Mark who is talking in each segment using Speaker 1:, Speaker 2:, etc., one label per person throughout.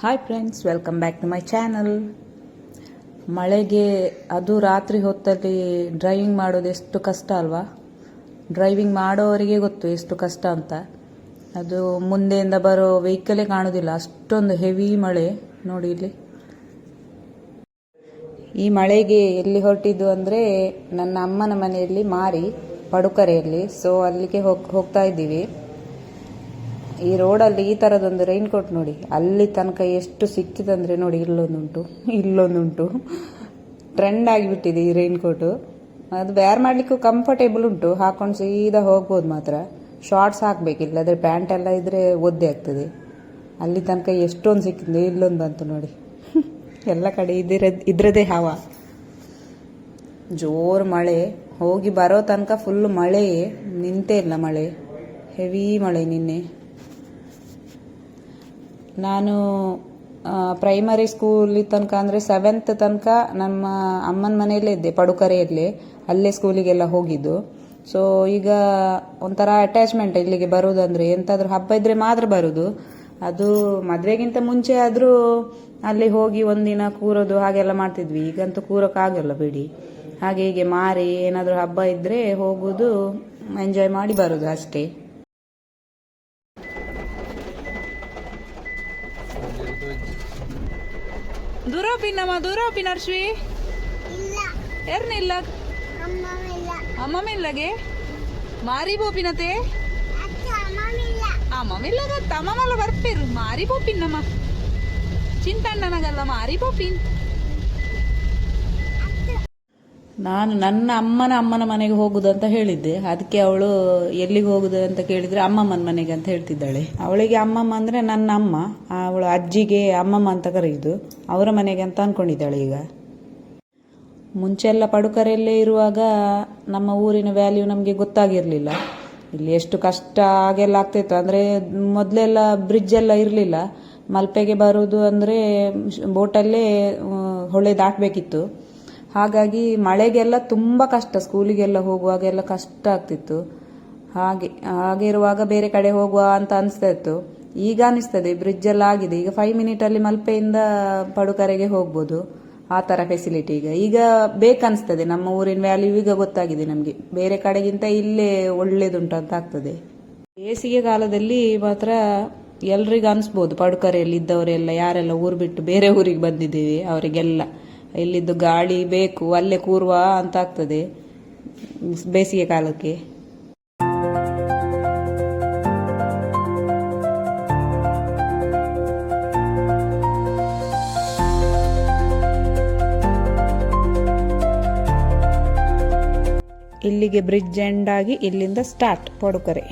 Speaker 1: Hi friends welcome back to my channel ಮಳೆಗೆ ಅದು ರಾತ್ರಿ ಹೊತ್ತಲ್ಲಿ ಡ್ರೈವಿಂಗ್ ಮಾಡೋದು ಎಷ್ಟು ಕಷ್ಟ ಅಲ್ವಾ? ಡ್ರೈವಿಂಗ್ ಮಾಡೋವರಿಗೆ ಗೊತ್ತು ಎಷ್ಟು ಕಷ್ಟ ಅಂತ. ಅದು ಮುಂದೆಯಿಂದ ಬರೋ ವೆಹಿಕಲೇ ಕಾಣೋದಿಲ್ಲ. ಅಷ್ಟೊಂದು ಹೆವಿ ಮಳೆ ನೋಡಿ ಇಲ್ಲಿ. ಈ ಮಳೆಗೆ ಎಲ್ಲಿ ಹೊರಟಿದ್ದು ಅಂದರೆ ನನ್ನ ಅಮ್ಮನ ಮನೆಯಲ್ಲಿ ಮಾರಿ, ಪಡುಕರೆಯಲ್ಲಿ. ಸೊ ಅಲ್ಲಿಗೆ ಹೋಗ್, ಹೋಗ್ತಾ ಇದ್ದೀವಿ. ಈ ರೋಡಲ್ಲಿ ಈ ಥರದೊಂದು ರೈನ್ ಕೋಟ್ ನೋಡಿ. ಅಲ್ಲಿ ತನಕ ಎಷ್ಟು ಸಿಕ್ಕಿದಂದ್ರೆ ನೋಡಿ, ಇಲ್ಲೊಂದುಂಟು ಇಲ್ಲೊಂದುಂಟು. ಟ್ರೆಂಡ್ ಆಗಿಬಿಟ್ಟಿದೆ ಈ ರೈನ್ ಕೋಟು ಅದು ವೇರ್ ಮಾಡಲಿಕ್ಕೂ ಕಂಫರ್ಟೇಬಲ್ ಉಂಟು. ಹಾಕೊಂಡು ಸೀದಾ ಹೋಗ್ಬೋದು ಮಾತ್ರ. ಶಾರ್ಟ್ಸ್ ಹಾಕಬೇಕು, ಇಲ್ಲದ್ರೆ ಪ್ಯಾಂಟ್ ಎಲ್ಲ ಇದ್ರೆ ಒದ್ದೆ ಆಗ್ತದೆ. ಅಲ್ಲಿ ತನಕ ಎಷ್ಟೊಂದು ಸಿಕ್ಕಿದೆ ಇಲ್ಲೊಂದು ಬಂತು ನೋಡಿ. ಎಲ್ಲ ಕಡೆ ಇದಿರ, ಇದ್ರದೇ ಹವ. ಜೋರು ಮಳೆ. ಹೋಗಿ ಬರೋ ತನಕ ಫುಲ್ ಮಳೆಯೇ ನಿಂತೇ ಇಲ್ಲ ಮಳೆ. ಹೆವಿ ಮಳೆ ನಿನ್ನೆ. ನಾನು ಪ್ರೈಮರಿ ಸ್ಕೂಲ್ ತನಕ ಅಂದರೆ ಸೆವೆಂತ್ ತನಕ ನಮ್ಮ ಅಮ್ಮನ ಮನೆಯಲ್ಲೇ ಇದ್ದೆ, ಪಡುಕರೆಯಲ್ಲಿ. ಅಲ್ಲೇ ಸ್ಕೂಲಿಗೆಲ್ಲ ಹೋಗಿದ್ದು. ಸೊ ಈಗ ಒಂಥರ ಅಟ್ಯಾಚ್ಮೆಂಟ್ ಇಲ್ಲಿಗೆ ಬರೋದಂದರೆ ಎಂತಾದ್ರೂ ಹಬ್ಬ ಇದ್ರೆ ಮಾತ್ರ ಬರೋದು. ಅದು ಮದುವೆಗಿಂತ ಮುಂಚೆ ಆದರೂ ಅಲ್ಲಿ ಹೋಗಿ ಒಂದಿನ ಕೂರೋದು ಹಾಗೆಲ್ಲ ಮಾಡ್ತಿದ್ವಿ. ಈಗಂತೂ ಕೂರೋಕ್ಕಾಗಲ್ಲ ಬಿಡಿ. ಹಾಗೆ ಹೀಗೆ ಮಾರಿ ಏನಾದರೂ ಹಬ್ಬ ಇದ್ರೆ ಹೋಗೋದು ಎಂಜಾಯ್ ಮಾಡಿ ಬರೋದು ಅಷ್ಟೇ. ದೂರ ಪಿನ್ನಮ್ಮ ದೂರ ಪಿನ್
Speaker 2: ಅರ್ಶ್ವಿ
Speaker 1: ಎರ್ನಿಲ್ಲ
Speaker 2: ಅಮ್ಮವಿಲ್ಲ
Speaker 1: ಅಮ್ಮಮಿಲ್ಲಗೆ ಮಾರಿ ಬೋಪಿನತೆ ಅಮ್ಮಮಿಲ್ಲ ಗೊತ್ತ? ಅಮ್ಮಮಲ್ಲ ಬರ್ಪೇರು ಮಾರಿ ಬೋಪಿನ್ನಮ್ಮ ಚಿಂತಣ್ಣನಗಲ್ಲ ಮಾರಿ ಬೋಪಿನ್ ನಾನು ನನ್ನ ಅಮ್ಮನ ಅಮ್ಮನ ಮನೆಗೆ ಹೋಗುದು ಅಂತ ಹೇಳಿದ್ದೆ. ಅದಕ್ಕೆ ಅವಳು ಎಲ್ಲಿಗೆ ಹೋಗುದು ಅಂತ ಕೇಳಿದ್ರೆ ಅಮ್ಮಮ್ಮನ ಮನೆಗೆ ಅಂತ ಹೇಳ್ತಿದ್ದಾಳೆ. ಅವಳಿಗೆ ಅಮ್ಮಮ್ಮ ಅಂದ್ರೆ ನನ್ನ ಅಮ್ಮ. ಅವಳು ಅಜ್ಜಿಗೆ ಅಮ್ಮಮ್ಮ ಅಂತ ಕರೆಯುದು. ಅವರ ಮನೆಗೆ ಅಂತ ಅನ್ಕೊಂಡಿದ್ದಾಳೆ ಈಗ. ಮುಂಚೆಲ್ಲ ಪಡುಕರೆಯಲ್ಲೇ ಇರುವಾಗ ನಮ್ಮ ಊರಿನ ವ್ಯಾಲ್ಯೂ ನಮಗೆ ಗೊತ್ತಾಗಿರಲಿಲ್ಲ. ಇಲ್ಲಿ ಎಷ್ಟು ಕಷ್ಟ ಹಾಗೆಲ್ಲ ಆಗ್ತಿತ್ತು. ಅಂದರೆ ಮೊದಲೆಲ್ಲ ಬ್ರಿಡ್ಜ್ ಎಲ್ಲ ಇರಲಿಲ್ಲ. ಮಲ್ಪೆಗೆ ಬರೋದು ಅಂದರೆ ಬೋಟಲ್ಲೇ ಹೊಳೆ ದಾಟಬೇಕಿತ್ತು. ಹಾಗಾಗಿ ಮಳೆಗೆಲ್ಲ ತುಂಬ ಕಷ್ಟ, ಸ್ಕೂಲಿಗೆಲ್ಲ ಹೋಗುವಾಗೆಲ್ಲ ಕಷ್ಟ ಆಗ್ತಿತ್ತು. ಹಾಗೆ ಹಾಗೆ ಇರುವಾಗ ಬೇರೆ ಕಡೆ ಹೋಗುವ ಅಂತ ಅನಿಸ್ತಾ ಇತ್ತು. ಈಗ ಅನಿಸ್ತದೆ ಬ್ರಿಡ್ಜ್ ಎಲ್ಲ ಆಗಿದೆ. ಈಗ ಫೈವ್ ಮಿನಿಟಲ್ಲಿ ಮಲ್ಪೆಯಿಂದ ಪಡುಕರೆಗೆ ಹೋಗ್ಬೋದು. ಆ ಥರ ಫೆಸಿಲಿಟಿ ಈಗ. ಈಗ ಬೇಕನ್ಸ್ತದೆ ನಮ್ಮ ಊರಿನ ವ್ಯಾಲ್ಯೂ ಈಗ ಗೊತ್ತಾಗಿದೆ ನಮಗೆ. ಬೇರೆ ಕಡೆಗಿಂತ ಇಲ್ಲೇ ಒಳ್ಳೇದುಂಟು ಅಂತ ಆಗ್ತದೆ. ಬೇಸಿಗೆ ಕಾಲದಲ್ಲಿ ಮಾತ್ರ ಎಲ್ರಿಗೂ ಅನಿಸ್ಬೋದು ಪಡುಕರೆಯಲ್ಲಿ ಇದ್ದವರೆಲ್ಲ ಯಾರೆಲ್ಲ ಊರು ಬಿಟ್ಟು ಬೇರೆ ಊರಿಗೆ ಬಂದಿದ್ದೀವಿ, ಅವರಿಗೆಲ್ಲ. ಇಲ್ಲಿದ್ದು ಗಾಳಿ ಬೇಕು, ಅಲ್ಲೇ ಕೂರುವ ಅಂತ ಆಗ್ತದೆ ಬೇಸಿಗೆ ಕಾಲಕ್ಕೆ. ಇಲ್ಲಿಗೆ ಬ್ರಿಡ್ಜ್ ಎಂಡ್ ಆಗಿ ಇಲ್ಲಿಂದ ಸ್ಟಾರ್ಟ್ ಪಡುಕರೆ.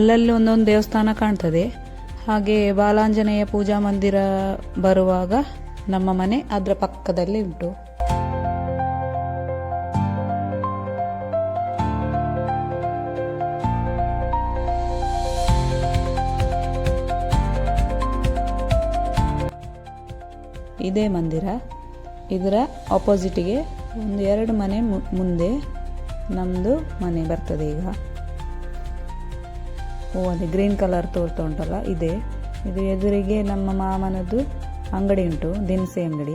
Speaker 1: ಅಲ್ಲಲ್ಲಿ ಒಂದೊಂದು ದೇವಸ್ಥಾನ ಕಾಣ್ತದೆ. ಹಾಗೆ ಬಾಲಾಂಜನೇಯ ಪೂಜಾ ಮಂದಿರ ಬರುವಾಗ ನಮ್ಮ ಮನೆ ಅದರ ಪಕ್ಕದಲ್ಲಿ ಉಂಟು. ಇದೇ ಮಂದಿರ. ಇದರ ಆಪೋಸಿಟಿಗೆ ಒಂದು ಎರಡು ಮನೆ ಮುಂದೆ ನಮ್ಮದು ಮನೆ ಬರ್ತದೆ ಈಗ. ಓ, ಅದೇ ಗ್ರೀನ್ ಕಲರ್ ತೋರ್ತಾ ಉಂಟಲ್ಲ, ಇದೆ. ಇದು ಎದುರಿಗೆ ನಮ್ಮ ಮಾಮನದ್ದು ಅಂಗಡಿ ಉಂಟು, ದಿನಸಿ ಅಂಗಡಿ.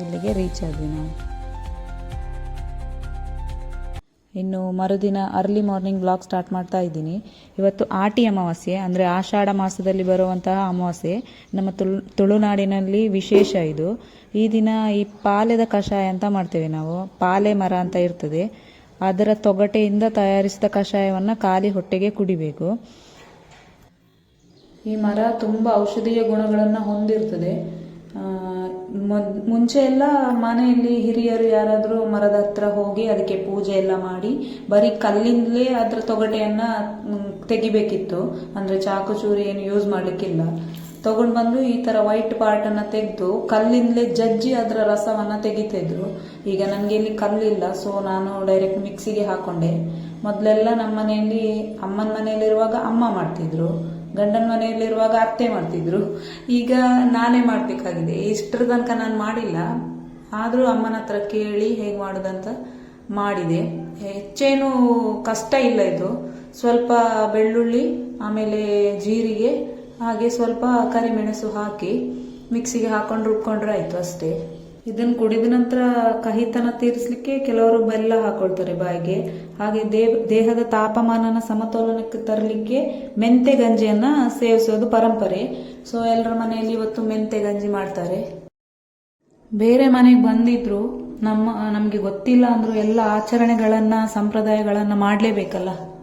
Speaker 1: ಇಲ್ಲಿಗೆ ರೀಚ್ ಆದ್ವಿ ನಾವು. ಇನ್ನು ಮರುದಿನ ಅರ್ಲಿ ಮಾರ್ನಿಂಗ್ ಬ್ಲಾಗ್ ಸ್ಟಾರ್ಟ್ ಮಾಡ್ತಾ ಇದ್ದೀನಿ. ಇವತ್ತು ಆಟಿ ಅಮಾವಾಸ್ಯೆ, ಅಂದರೆ ಆಷಾಢ ಮಾಸದಲ್ಲಿ ಬರುವಂತಹ ಅಮಾವಾಸ್ಯೆ. ನಮ್ಮ ತುಳು, ತುಳುನಾಡಿನಲ್ಲಿ ವಿಶೇಷ ಇದು. ಈ ದಿನ ಈ ಪಾಲೆದ ಕಷಾಯ ಅಂತ ಮಾಡ್ತೇವೆ ನಾವು. ಪಾಲೆ ಮರ ಅಂತ ಇರ್ತದೆ. ಅದರ ತೊಗಟೆಯಿಂದ ತಯಾರಿಸಿದ ಕಷಾಯವನ್ನು ಖಾಲಿ ಹೊಟ್ಟೆಗೆ ಕುಡಿಬೇಕು. ಈ ಮರ ತುಂಬ ಔಷಧೀಯ ಗುಣಗಳನ್ನು ಹೊಂದಿರ್ತದೆ. ಮುಂಚೆ ಎಲ್ಲ ಮನೆಯಲ್ಲಿ ಹಿರಿಯರು ಯಾರಾದರೂ ಮರದ ಹತ್ರ ಹೋಗಿ ಅದಕ್ಕೆ ಪೂಜೆ ಎಲ್ಲ ಮಾಡಿ ಬರೀ ಕಲ್ಲಿಂದಲೇ ಅದರ ತೊಗಟೆಯನ್ನ ತೆಗಿಬೇಕಿತ್ತು. ಅಂದ್ರೆ ಚಾಕು ಚೂರಿ ಏನು ಯೂಸ್ ಮಾಡ್ಲಿಕ್ಕಿಲ್ಲ. ತಗೊಂಡ್ ಬಂದು ಈ ತರ ವೈಟ್ ಪಾರ್ಟನ್ನು ತೆಗೆದು ಕಲ್ಲಿಂದಲೇ ಜಜ್ಜಿ ಅದರ ರಸವನ್ನ ತೆಗಿತಿದ್ರು. ಈಗ ನನಗೆ ಇಲ್ಲಿ ಕಲ್ಲಿಲ್ಲ ಸೊ ನಾನು ಡೈರೆಕ್ಟ್ ಮಿಕ್ಸಿಗೆ ಹಾಕೊಂಡೆ. ಮೊದಲೆಲ್ಲ ನಮ್ಮ ಮನೆಯಲ್ಲಿ ಅಮ್ಮನ ಮನೆಯಲ್ಲಿರುವಾಗ ಅಮ್ಮ ಮಾಡ್ತಿದ್ರು, ಗಂಡನ ಮನೆಯಲ್ಲಿರುವಾಗ ಅತ್ತೆ ಮಾಡ್ತಿದ್ರು. ಈಗ ನಾನೇ ಮಾಡಬೇಕಾಗಿದೆ. ಇಷ್ಟರ ತನಕ ನಾನು ಮಾಡಿಲ್ಲ. ಆದರೂ ಅಮ್ಮನ ಹತ್ರ ಕೇಳಿ ಹೇಗೆ ಮಾಡೋದಂತ ಮಾಡಿದೆ. ಹೆಚ್ಚೇನು ಕಷ್ಟ ಇಲ್ಲ ಇದು. ಸ್ವಲ್ಪ ಬೆಳ್ಳುಳ್ಳಿ, ಆಮೇಲೆ ಜೀರಿಗೆ ಹಾಗೆ ಸ್ವಲ್ಪ ಕರಿಮೆಣಸು ಹಾಕಿ ಮಿಕ್ಸಿಗೆ ಹಾಕೊಂಡು ರುಬ್ಕೊಂಡ್ರೆ ಆಯ್ತು ಅಷ್ಟೇ. ಇದನ್ನ ಕುಡಿದ ನಂತರ ಕಹಿತನ ತೀರಿಸಲಿಕ್ಕೆ ಕೆಲವರು ಬೆಲ್ಲ ಹಾಕೊಳ್ತಾರೆ ಬಾಯಿಗೆ. ಹಾಗೆ ದೇ- ದೇಹದ ತಾಪಮಾನನ ಸಮತೋಲನಕ್ಕೆ ತರಲಿಕ್ಕೆ ಮೆಂತೆ ಗಂಜಿಯನ್ನ ಸೇವಿಸೋದು ಪರಂಪರೆ. ಸೊ ಎಲ್ಲರ ಮನೆಯಲ್ಲಿ ಇವತ್ತು ಮೆಂತೆ ಗಂಜಿ ಮಾಡ್ತಾರೆ. ಬೇರೆ ಮನೆಗೆ ಬಂದಿದ್ರು ನಮ್ಮ, ನಮಗೆ ಗೊತ್ತಿಲ್ಲ ಅಂದ್ರೂ ಎಲ್ಲ ಆಚರಣೆಗಳನ್ನ, ಸಂಪ್ರದಾಯಗಳನ್ನ ಮಾಡಲೇಬೇಕಲ್ಲ.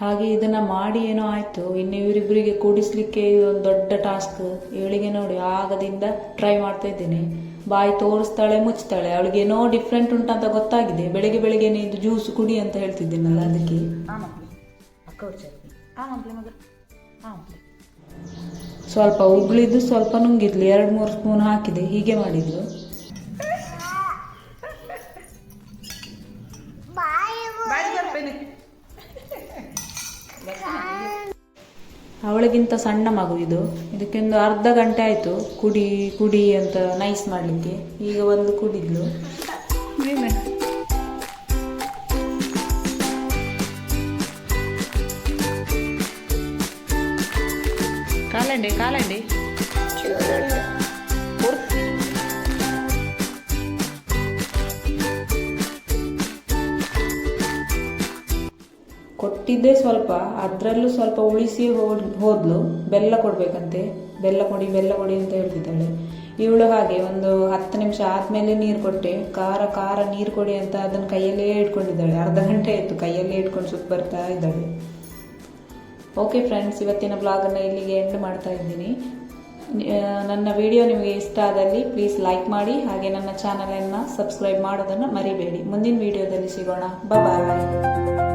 Speaker 1: ಹಾಗೆ ಇದನ್ನ ಮಾಡಿ ಏನೋ ಆಯ್ತು. ಇನ್ನು ಇವರಿಬ್ಬರಿಗೆ ಕೂಡಿಸ್ಲಿಕ್ಕೆ ಒಂದು ದೊಡ್ಡ ಟಾಸ್ಕ್ ಇವಳಿಗೆ ನೋಡಿ ಆಗದಿಂದ ಟ್ರೈ ಮಾಡ್ತಾ ಇದ್ದೇನೆ. ಬಾಯಿ ತೋರಿಸ್ತಾಳೆ ಮುಚ್ತಾಳೆ. ಅವಳಿಗೆ ಏನೋ ಡಿಫ್ರೆಂಟ್ ಉಂಟಂತ ಗೊತ್ತಾಗಿದೆ. ಬೆಳಿಗ್ಗೆ ಬೆಳಿಗ್ಗೆ ಇದು ಜ್ಯೂಸ್ ಕುಡಿ ಅಂತ ಹೇಳ್ತಿದ್ದೀನಲ್ಲ ಅದಕ್ಕೆ. ಸ್ವಲ್ಪ ಉಗುಳಿದ್ದು ಸ್ವಲ್ಪ ನುಂಗಿದ್ಲು. ಎರಡು ಮೂರು ಸ್ಪೂನ್ ಹಾಕಿದೆ. ಹೀಗೆ ಮಾಡಿದ್ಲು. ಅವಳಿಗಿಂತ ಸಣ್ಣ ಮಗು ಇದು. ಇದಕ್ಕೊಂದು ಅರ್ಧ ಗಂಟೆ ಆಯ್ತು ಕುಡಿ ಕುಡಿ ಅಂತ ನೈಸ್ ಮಾಡಲಿಕ್ಕೆ. ಈಗ ಒಂದು ಕುಡಿದ್ಲು. ಕಾಲಂಡಿ ಕಾಲಂಡಿ. ಕೊಟ್ಟಿದ್ದೆ ಸ್ವಲ್ಪ, ಅದರಲ್ಲೂ ಸ್ವಲ್ಪ ಉಳಿಸಿ ಹೋದ್, ಹೋದ್ಲು. ಬೆಲ್ಲ ಕೊಡಬೇಕಂತೆ. ಬೆಲ್ಲ ಕೊಡಿ ಬೆಲ್ಲ ಕೊಡಿ ಅಂತ ಹೇಳ್ತಿದ್ದಾಳೆ. ಇವಳು ಹಾಗೆ ಒಂದು ಹತ್ತು ನಿಮಿಷ ಆದಮೇಲೆ ನೀರು ಕೊಟ್ಟೆ. ಖಾರ ಖಾರ ನೀರು ಕೊಡಿ ಅಂತ ಅದನ್ನು ಕೈಯಲ್ಲೇ ಇಟ್ಕೊಂಡಿದ್ದಾಳೆ. ಅರ್ಧ ಗಂಟೆ ಆಯಿತು ಕೈಯಲ್ಲೇ ಇಟ್ಕೊಂಡು ಸುತ್ತ ಬರ್ತಾ ಇದ್ದಾಳೆ. ಓಕೆ ಫ್ರೆಂಡ್ಸ್ ಇವತ್ತಿನ ಬ್ಲಾಗನ್ನು ಇಲ್ಲಿಗೆ ಎಂಡ್ ಮಾಡ್ತಾ ಇದ್ದೀನಿ. ನನ್ನ ವಿಡಿಯೋ ನಿಮಗೆ ಇಷ್ಟ ಆದಲ್ಲಿ ಪ್ಲೀಸ್ ಲೈಕ್ ಮಾಡಿ, ಹಾಗೆ ನನ್ನ ಚಾನಲನ್ನು ಸಬ್ಸ್ಕ್ರೈಬ್ ಮಾಡೋದನ್ನು ಮರಿಬೇಡಿ. ಮುಂದಿನ ವಿಡಿಯೋದಲ್ಲಿ ಸಿಗೋಣ. ಬಾಯ್